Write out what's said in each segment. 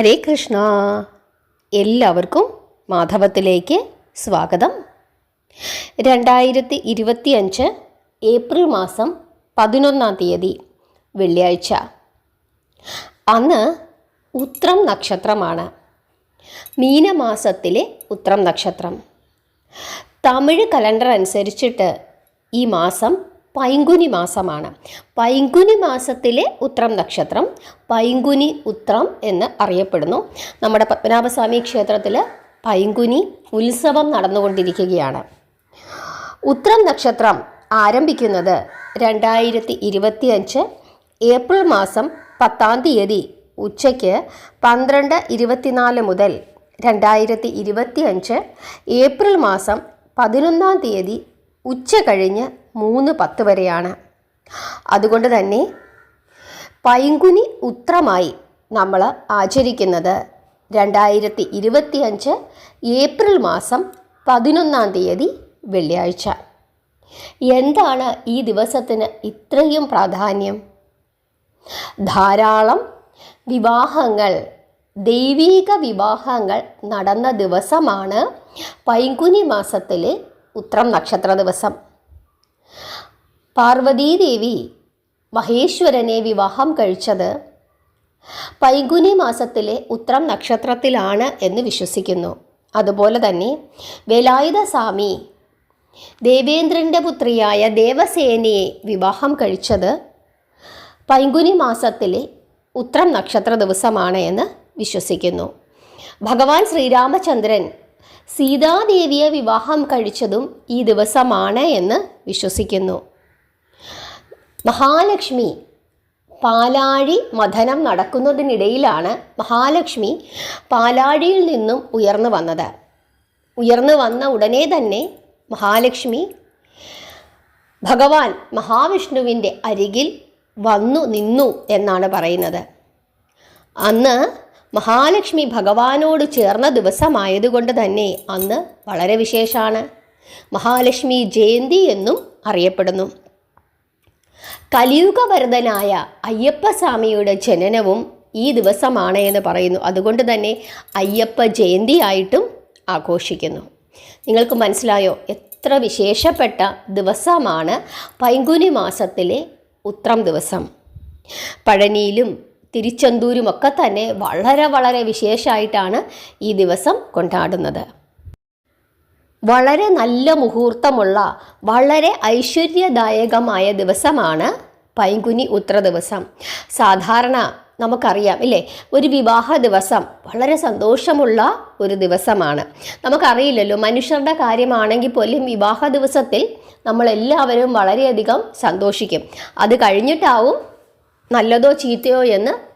ഹരേ കൃഷ്ണ. എല്ലാവർക്കും മാധവത്തിലേക്ക് സ്വാഗതം. രണ്ടായിരത്തി ഇരുപത്തി അഞ്ച് ഏപ്രിൽ മാസം പതിനൊന്നാം തീയതി വെള്ളിയാഴ്ച. അന്ന് ഉത്രം നക്ഷത്രമാണ്. മീനമാസത്തിലെ ഉത്രം നക്ഷത്രം. തമിഴ് കലണ്ടർ അനുസരിച്ചിട്ട് ഈ മാസം പൈങ്കുനി മാസമാണ്. പൈങ്കുനി മാസത്തിലെ ഉത്രം നക്ഷത്രം പൈങ്കുനി ഉത്രം എന്ന് അറിയപ്പെടുന്നു. നമ്മുടെ പത്മനാഭസ്വാമി ക്ഷേത്രത്തിൽ പൈങ്കുനി ഉത്സവം നടന്നുകൊണ്ടിരിക്കുകയാണ്. ഉത്രം നക്ഷത്രം ആരംഭിക്കുന്നത് രണ്ടായിരത്തി ഇരുപത്തി അഞ്ച് ഏപ്രിൽ മാസം പത്താം തീയതി ഉച്ചയ്ക്ക് പന്ത്രണ്ട് ഇരുപത്തിനാല് മുതൽ രണ്ടായിരത്തി ഇരുപത്തി അഞ്ച് ഏപ്രിൽ മാസം പതിനൊന്നാം തീയതി ഉച്ച കഴിഞ്ഞ് മൂന്ന് പത്ത് വരെയാണ്. അതുകൊണ്ട് തന്നെ പൈങ്കുനി ഉത്രമായി നമ്മൾ ആചരിക്കുന്നത് രണ്ടായിരത്തി ഇരുപത്തിയഞ്ച് ഏപ്രിൽ മാസം പതിനൊന്നാം തീയതി വെള്ളിയാഴ്ച. എന്താണ് ഈ ദിവസത്തിന് ഇത്രയും പ്രാധാന്യം? ധാരാളം വിവാഹങ്ങൾ ദൈവീക വിവാഹങ്ങൾ നടന്ന ദിവസമാണ് പൈങ്കുനി മാസത്തിലെ ഉത്രം നക്ഷത്ര ദിവസം. പാർവതീദേവി മഹേശ്വരനെ വിവാഹം കഴിച്ചത് പൈങ്കുനി മാസത്തിലെ ഉത്രം നക്ഷത്രത്തിലാണ് എന്ന് വിശ്വസിക്കുന്നു. അതുപോലെ തന്നെ വേലായുധ സ്വാമി ദേവേന്ദ്രന്റെ പുത്രിയായ ദേവസേനയെ വിവാഹം കഴിച്ചത് പൈങ്കുനി മാസത്തിലെ ഉത്രം നക്ഷത്ര ദിവസമാണ് എന്ന് വിശ്വസിക്കുന്നു. ഭഗവാൻ ശ്രീരാമചന്ദ്രൻ സീതാദേവിയെ വിവാഹം കഴിച്ചതും ഈ ദിവസമാണ് എന്ന് വിശ്വസിക്കുന്നു. മഹാലക്ഷ്മി. പാലാഴി മഥനം നടക്കുന്നതിനിടയിലാണ് മഹാലക്ഷ്മി പാലാഴിയിൽ നിന്നും ഉയർന്നു വന്നത്. ഉയർന്നു വന്ന ഉടനെ തന്നെ മഹാലക്ഷ്മി ഭഗവാൻ മഹാവിഷ്ണുവിന്റെ അരികിൽ വന്നു നിന്നു എന്നാണ് പറയുന്നത്. അന്ന് മഹാലക്ഷ്മി ഭഗവാനോട് ചേർന്ന ദിവസമായതുകൊണ്ട് തന്നെ അന്ന് വളരെ വിശേഷമാണ്. മഹാലക്ഷ്മി ജയന്തി എന്നും അറിയപ്പെടുന്നു. കലിയുഗവരതനായ അയ്യപ്പസ്വാമിയുടെ ജനനവും ഈ ദിവസമാണ് എന്ന് പറയുന്നു. അതുകൊണ്ട് തന്നെ അയ്യപ്പ ജയന്തിയായിട്ടും ആഘോഷിക്കുന്നു. നിങ്ങൾക്ക് മനസ്സിലായോ? എത്ര വിശേഷപ്പെട്ട ദിവസമാണ് പൈങ്കുനി മാസത്തിലെ ഉത്രം ദിവസം. പഴനിയിലും തിരുച്ചെന്തൂരുമൊക്കെ തന്നെ വളരെ വളരെ വിശേഷമായിട്ടാണ് ഈ ദിവസം കൊണ്ടാടുന്നത്. വളരെ നല്ല മുഹൂർത്തമുള്ള വളരെ ഐശ്വര്യദായകമായ ദിവസമാണ് പൈങ്കുനി ഉത്ര ദിവസം. സാധാരണ നമുക്കറിയാം ഇല്ലേ? ഒരു വിവാഹ ദിവസം വളരെ സന്തോഷമുള്ള ഒരു ദിവസമാണ്. നമുക്കറിയില്ലല്ലോ മനുഷ്യരുടെ കാര്യമാണെങ്കിൽ പോലും വിവാഹ ദിവസത്തിൽ നമ്മളെല്ലാവരും വളരെയധികം സന്തോഷിക്കും. അത് കഴിഞ്ഞിട്ടാവും നല്ലതോ ചീത്തയോ എന്ന്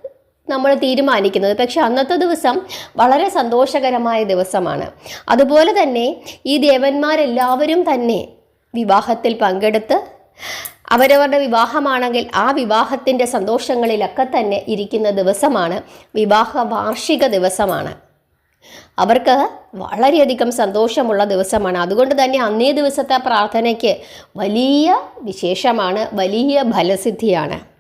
നമ്മൾ തീരുമാനിക്കുന്നത്. പക്ഷെ അന്നത്തെ ദിവസം വളരെ സന്തോഷകരമായ ദിവസമാണ്. അതുപോലെ തന്നെ ഈ ദേവന്മാരെല്ലാവരും തന്നെ വിവാഹത്തിൽ പങ്കെടുത്ത് അവരവരുടെ വിവാഹമാണെങ്കിൽ ആ വിവാഹത്തിന്റെ സന്തോഷങ്ങളിലൊക്കെ തന്നെ ഇരിക്കുന്ന ദിവസമാണ് വിവാഹ വാർഷിക ദിവസമാണ്. അവർക്ക് വളരെയധികം സന്തോഷമുള്ള ദിവസമാണ്. അതുകൊണ്ട് തന്നെ അന്നേ ദിവസത്തെ പ്രാർത്ഥനയ്ക്ക് വലിയ വിശേഷമാണ് വലിയ ഫലസിദ്ധിയാണ്.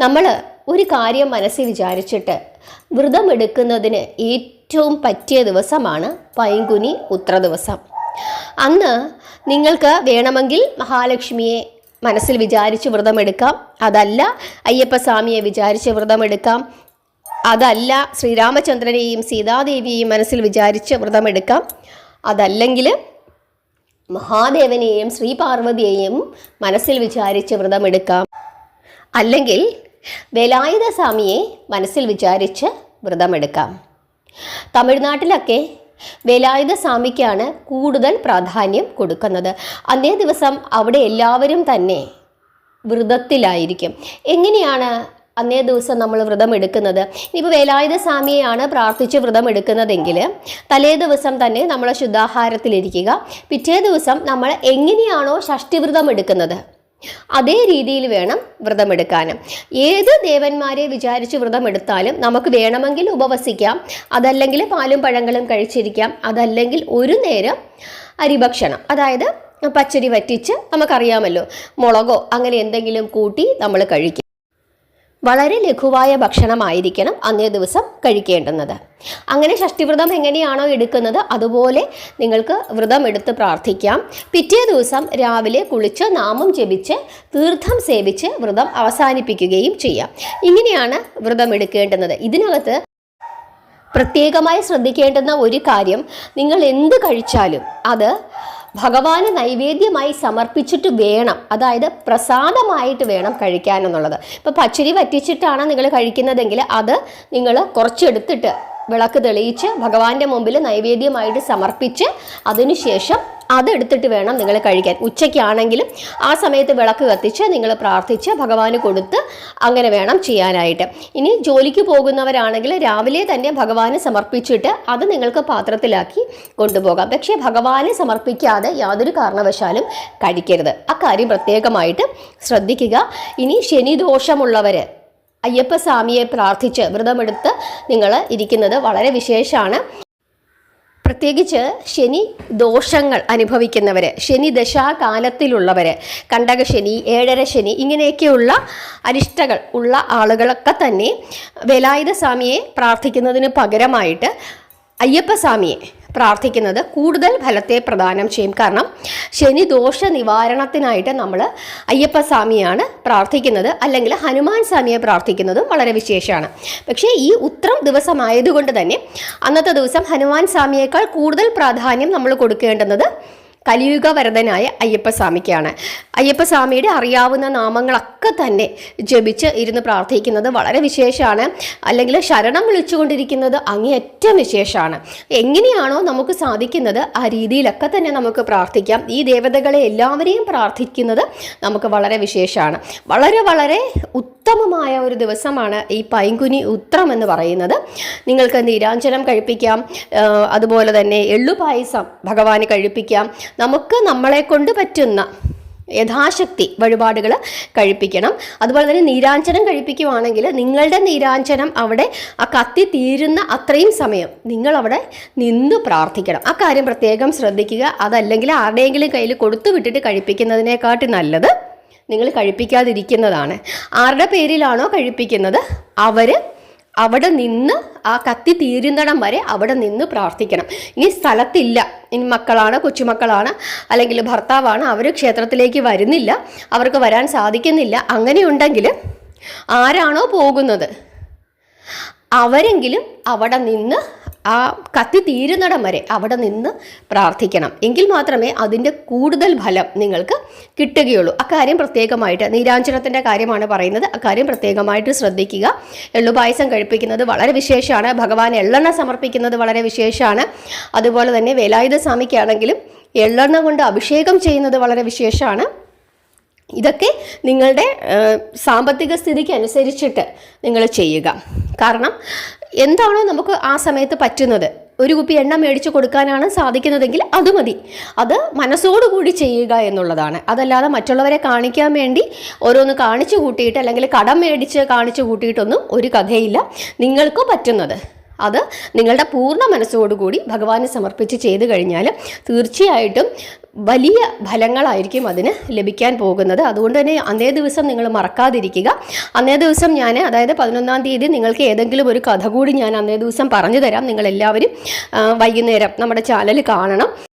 നമ്മൾ ഒരു കാര്യം മനസ്സിൽ വിചാരിച്ചിട്ട് വ്രതമെടുക്കുന്നതിന് ഏറ്റവും പറ്റിയ ദിവസമാണ് പൈങ്കുനി ഉത്ര ദിവസം. അന്ന് നിങ്ങൾക്ക് വേണമെങ്കിൽ മഹാലക്ഷ്മിയെ മനസ്സിൽ വിചാരിച്ച് വ്രതമെടുക്കാം. അതല്ല അയ്യപ്പസ്വാമിയെ വിചാരിച്ച് വ്രതമെടുക്കാം. അതല്ല ശ്രീരാമചന്ദ്രനെയും സീതാദേവിയെയും മനസ്സിൽ വിചാരിച്ച് വ്രതമെടുക്കാം. അതല്ലെങ്കിൽ മഹാദേവനെയും ശ്രീപാർവതിയെയും മനസ്സിൽ വിചാരിച്ച് വ്രതമെടുക്കാം. അല്ലെങ്കിൽ വേലായുധ സ്വാമിയെ മനസ്സിൽ വിചാരിച്ച് വ്രതമെടുക്കാം. തമിഴ്നാട്ടിലൊക്കെ വേലായുധ സ്വാമിക്കാണ് കൂടുതൽ പ്രാധാന്യം കൊടുക്കുന്നത്. അന്നേ ദിവസം അവിടെ എല്ലാവരും തന്നെ വ്രതത്തിലായിരിക്കും. എങ്ങനെയാണ് അന്നേ ദിവസം നമ്മൾ വ്രതം എടുക്കുന്നത് ഇനിയിപ്പോൾ വേലായുധ സ്വാമിയെയാണ് പ്രാർത്ഥിച്ച് വ്രതം എടുക്കുന്നതെങ്കിൽ തലേ ദിവസം തന്നെ നമ്മൾ ശുദ്ധാഹാരത്തിലിരിക്കുക. പിറ്റേ ദിവസം നമ്മൾ എങ്ങനെയാണോ ഷഷ്ടിവ്രതം എടുക്കുന്നത് അതേ രീതിയിൽ വേണം വ്രതമെടുക്കാൻ ഏത് ദേവന്മാരെ വിചാരിച്ച് വ്രതമെടുത്താലും നമുക്ക് വേണമെങ്കിൽ ഉപവസിക്കാം. അതല്ലെങ്കിൽ പാലും പഴങ്ങളും കഴിച്ചിരിക്കാം. അതല്ലെങ്കിൽ ഒരു നേരം അരിഭക്ഷണം. അതായത് പച്ചരി വറ്റിച്ച് നമുക്കറിയാമല്ലോ മുളകോ അങ്ങനെ എന്തെങ്കിലും കൂട്ടി നമ്മൾ കഴിക്കും. വളരെ ലഘുവായ ഭക്ഷണമായിരിക്കണം അന്നേ ദിവസം കഴിക്കേണ്ടുന്നത്. അങ്ങനെ ഷഷ്ടിവ്രതം എങ്ങനെയാണോ എടുക്കുന്നത് അതുപോലെ നിങ്ങൾക്ക് വ്രതം എടുത്ത് പ്രാർത്ഥിക്കാം. പിറ്റേ ദിവസം രാവിലെ കുളിച്ച് നാമം ജപിച്ച് തീർത്ഥം സേവിച്ച് വ്രതം അവസാനിപ്പിക്കുകയും ചെയ്യാം. ഇങ്ങനെയാണ് വ്രതം എടുക്കേണ്ടുന്നത്. ഇതിനകത്ത് പ്രത്യേകമായി ശ്രദ്ധിക്കേണ്ടുന്ന ഒരു കാര്യം നിങ്ങൾ എന്ത് കഴിച്ചാലും അത് ഭഗവാന് നൈവേദ്യമായി സമർപ്പിച്ചിട്ട് വേണം. അതായത് പ്രസാദമായിട്ട് വേണം കഴിക്കാൻ എന്നുള്ളത് ഇപ്പോൾ പച്ചരി വറ്റിച്ചിട്ടാണ് നിങ്ങൾ കഴിക്കുന്നതെങ്കിൽ അത് നിങ്ങൾ കുറച്ചെടുത്തിട്ട് വിളക്ക് തെളിയിച്ച് ഭഗവാന്റെ മുമ്പിൽ നൈവേദ്യമായിട്ട് സമർപ്പിച്ച് അതിനുശേഷം അതെടുത്തിട്ട് വേണം നിങ്ങൾ കഴിക്കാൻ. ഉച്ചയ്ക്കാണെങ്കിലും ആ സമയത്ത് വിളക്ക് കത്തിച്ച് നിങ്ങൾ പ്രാർത്ഥിച്ച് ഭഗവാന് കൊടുത്ത് അങ്ങനെ വേണം ചെയ്യാനായിട്ട്. ഇനി ജോലിക്ക് പോകുന്നവരാണെങ്കിൽ രാവിലെ തന്നെ ഭഗവാന് സമർപ്പിച്ചിട്ട് അത് നിങ്ങൾക്ക് പാത്രത്തിലാക്കി കൊണ്ടുപോകാം. പക്ഷേ ഭഗവാന് സമർപ്പിക്കാതെ യാതൊരു കാരണവശാലും കഴിക്കരുത്. അക്കാര്യം പ്രത്യേകമായിട്ട് ശ്രദ്ധിക്കുക. ഇനി ശനിദോഷമുള്ളവർ അയ്യപ്പസ്വാമിയെ പ്രാർത്ഥിച്ച് വ്രതമെടുത്ത് നിങ്ങൾ ഇരിക്കുന്നത് വളരെ വിശേഷമാണ്. പ്രത്യേകിച്ച് ശനി ദോഷങ്ങൾ അനുഭവിക്കുന്നവർ ശനി ദശാകാലത്തിലുള്ളവർ കണ്ടക ശനി ഏഴര ശനി ഇങ്ങനെയൊക്കെയുള്ള അരിഷ്ടകൾ ഉള്ള ആളുകളൊക്കെ തന്നെ വേലായുധ സ്വാമിയെ പ്രാർത്ഥിക്കുന്നതിന് പകരമായിട്ട് അയ്യപ്പസ്വാമിയെ പ്രാർത്ഥിക്കുന്നത് കൂടുതൽ ഫലത്തെ പ്രദാനം ചെയ്യും. കാരണം ശനി ദോഷ നിവാരണത്തിനായിട്ട് നമ്മൾ അയ്യപ്പ സ്വാമിയാണ് പ്രാർത്ഥിക്കുന്നത്. അല്ലെങ്കിൽ ഹനുമാൻ സ്വാമിയെ പ്രാർത്ഥിക്കുന്നതും വളരെ വിശേഷമാണ്. പക്ഷേ ഈ ഉത്രം ദിവസമായതുകൊണ്ട് തന്നെ അന്നത്തെ ദിവസം ഹനുമാൻ സ്വാമിയേക്കാൾ കൂടുതൽ പ്രാധാന്യം നമ്മൾ കൊടുക്കേണ്ടുന്നത് കലിയുഗ വരദനായ അയ്യപ്പസ്വാമിക്കാണ്. അയ്യപ്പസ്വാമിയുടെ അറിയാവുന്ന നാമങ്ങളൊക്കെ തന്നെ ജപിച്ച് ഇരുന്ന് പ്രാർത്ഥിക്കുന്നത് വളരെ വിശേഷമാണ്. അല്ലെങ്കിൽ ശരണം വിളിച്ചുകൊണ്ടിരിക്കുന്നത് അങ്ങേയറ്റം വിശേഷമാണ്. എങ്ങനെയാണോ നമുക്ക് സാധിക്കുന്നത് ആ രീതിയിലൊക്കെ തന്നെ നമുക്ക് പ്രാർത്ഥിക്കാം. ഈ ദേവതകളെ എല്ലാവരെയും പ്രാർത്ഥിക്കുന്നത് നമുക്ക് വളരെ വിശേഷമാണ്. വളരെ വളരെ ഉത്തമമായ ഒരു ദിവസമാണ് ഈ പൈങ്കുനി ഉത്രം എന്ന് പറയുന്നത്. നിങ്ങൾക്ക് നീരാഞ്ജനം കഴിപ്പിക്കാം. അതുപോലെ തന്നെ എള്ളുപായസം ഭഗവാന് കഴിപ്പിക്കാം. നമുക്ക് നമ്മളെ കൊണ്ട് പറ്റുന്ന യഥാശക്തി വഴിപാടുകൾ കഴിപ്പിക്കണം. അതുപോലെ തന്നെ നീരാഞ്ചനം കഴിപ്പിക്കുവാണെങ്കിൽ നിങ്ങളുടെ നീരാഞ്ചനം അവിടെ ആ കത്തി തീരുന്ന അത്രയും സമയം നിങ്ങൾ അവിടെ നിന്ന് പ്രാർത്ഥിക്കണം. ആ കാര്യം പ്രത്യേകം ശ്രദ്ധിക്കുക. അതല്ലെങ്കിൽ ആരുടെയെങ്കിലും കയ്യിൽ കൊടുത്തു വിട്ടിട്ട് കഴിപ്പിക്കുന്നതിനെക്കാട്ടി നല്ലത് നിങ്ങൾ കഴിപ്പിക്കാതിരിക്കുന്നതാണ്. ആരുടെ പേരിലാണോ കഴിപ്പിക്കുന്നത്? അവർ അവിടെ നിന്ന് ആ കത്തി തീരുന്നിടം വരെ അവിടെ നിന്ന് പ്രാർത്ഥിക്കണം. ഇനി സ്ഥലത്തില്ല. ഇനി മക്കളാണ് കൊച്ചുമക്കളാണ് അല്ലെങ്കിൽ ഭർത്താവാണ് അവർ ക്ഷേത്രത്തിലേക്ക് വരുന്നില്ല അവർക്ക് വരാൻ സാധിക്കുന്നില്ല. അങ്ങനെയുണ്ടെങ്കിൽ ആരാണോ പോകുന്നത് അവരെങ്കിലും അവിടെ നിന്ന് ആ കത്തി തീരുന്നിടം വരെ അവിടെ നിന്ന് പ്രാർത്ഥിക്കണം. എങ്കിൽ മാത്രമേ അതിന്റെ കൂടുതൽ ഫലം നിങ്ങൾക്ക് കിട്ടുകയുള്ളൂ. അക്കാര്യം പ്രത്യേകമായിട്ട് നീരാഞ്ജനത്തിന്റെ കാര്യമാണ് പറയുന്നത്. അക്കാര്യം പ്രത്യേകമായിട്ട് ശ്രദ്ധിക്കുക. എള്ളുപായസം കഴിപ്പിക്കുന്നത് വളരെ വിശേഷമാണ്. ഭഗവാൻ എള്ളെണ്ണ സമർപ്പിക്കുന്നത് വളരെ വിശേഷമാണ്. അതുപോലെ തന്നെ വേലായുധ സ്വാമിക്കാണെങ്കിലും എള്ളെണ്ണ കൊണ്ട് അഭിഷേകം ചെയ്യുന്നത് വളരെ വിശേഷമാണ്. ഇതൊക്കെ നിങ്ങളുടെ സാമ്പത്തിക സ്ഥിതിക്ക് അനുസരിച്ചിട്ട് നിങ്ങൾ ചെയ്യുക. കാരണം എന്താണോ നമുക്ക് ആ സമയത്ത് പറ്റുന്നത്. ഒരു കുപ്പി എണ്ണ മേടിച്ച് കൊടുക്കാനാണ് സാധിക്കുന്നതെങ്കിൽ അത് മതി. അത് മനസ്സോടുകൂടി ചെയ്യുക എന്നുള്ളതാണ്. അതല്ലാതെ മറ്റുള്ളവരെ കാണിക്കാൻ വേണ്ടി ഓരോന്ന് കാണിച്ചു കൂട്ടിയിട്ട് അല്ലെങ്കിൽ കടം മേടിച്ച് കാണിച്ചു കൂട്ടിയിട്ടൊന്നും ഒരു കഥയില്ല. നിങ്ങൾക്ക് പറ്റുന്നത്. അത് നിങ്ങളുടെ പൂർണ മനസ്സോടുകൂടി ഭഗവാനെ സമർപ്പിച്ച് ചെയ്തു കഴിഞ്ഞാൽ തീർച്ചയായിട്ടും വലിയ ഫലങ്ങളായിരിക്കും അതിന് ലഭിക്കാൻ പോകുന്നത്. അതുകൊണ്ട് തന്നെ അന്നേ ദിവസം നിങ്ങൾ മറക്കാതിരിക്കുക. അന്നേ ദിവസം ഞാൻ അതായത് പതിനൊന്നാം തീയതി നിങ്ങൾക്ക് ഏതെങ്കിലും ഒരു കഥ കൂടി ഞാൻ അന്നേ ദിവസം പറഞ്ഞു തരാം. നിങ്ങളെല്ലാവരും വൈകുന്നേരം നമ്മുടെ ചാനൽ കാണണം.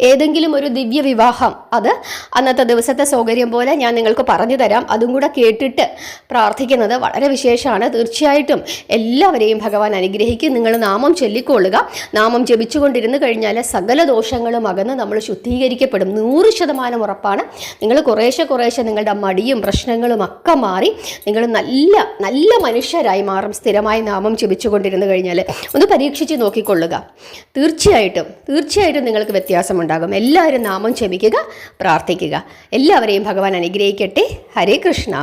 ഏതെങ്കിലും ഒരു ദിവ്യ വിവാഹം അത് അന്നത്തെ ദിവസത്തെ സൗകര്യം പോലെ ഞാൻ നിങ്ങൾക്ക് പറഞ്ഞു തരാം. അതും കൂടെ കേട്ടിട്ട് പ്രാർത്ഥിക്കുന്നത് വളരെ വിശേഷമാണ്. തീർച്ചയായിട്ടും എല്ലാവരെയും ഭഗവാൻ അനുഗ്രഹിക്കും. നിങ്ങൾ നാമം ചൊല്ലിക്കൊള്ളുക. നാമം ജപിച്ചുകൊണ്ടിരുന്ന് കഴിഞ്ഞാൽ സകല ദോഷങ്ങളും അകന്ന് നമ്മൾ ശുദ്ധീകരിക്കപ്പെടും. നൂറ് ശതമാനം ഉറപ്പാണ്. നിങ്ങൾ കുറേശ്ശെ കുറേശ്ശെ നിങ്ങളുടെ മടിയും പ്രശ്നങ്ങളും ഒക്കെ മാറി നിങ്ങൾ നല്ല നല്ല മനുഷ്യരായി മാറും. സ്ഥിരമായി നാമം ജപിച്ചുകൊണ്ടിരുന്ന് കഴിഞ്ഞാൽ ഒന്ന് പരീക്ഷിച്ച് നോക്കിക്കൊള്ളുക. തീർച്ചയായിട്ടും തീർച്ചയായിട്ടും നിങ്ങൾക്ക് വ്യത്യാസമുണ്ടാകും എല്ലാവരും നാമം ക്ഷമിക്കുക പ്രാർത്ഥിക്കുക. എല്ലാവരെയും ഭഗവാൻ അനുഗ്രഹിക്കട്ടെ. ഹരേ കൃഷ്ണ.